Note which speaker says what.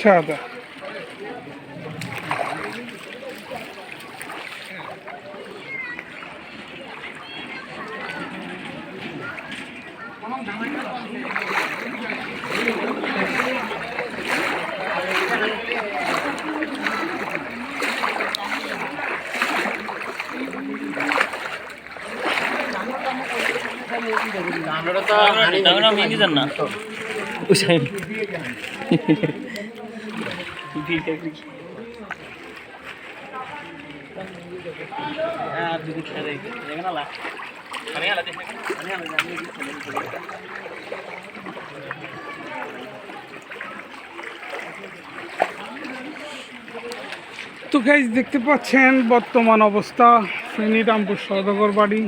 Speaker 1: সাদা
Speaker 2: দামটা মেয়ে দিতেন না। উসাইন
Speaker 1: তো গাইজ দেখতে পাচ্ছেন বর্তমান অবস্থা। ফেনী রামপুর সৌদাগর বাড়ি।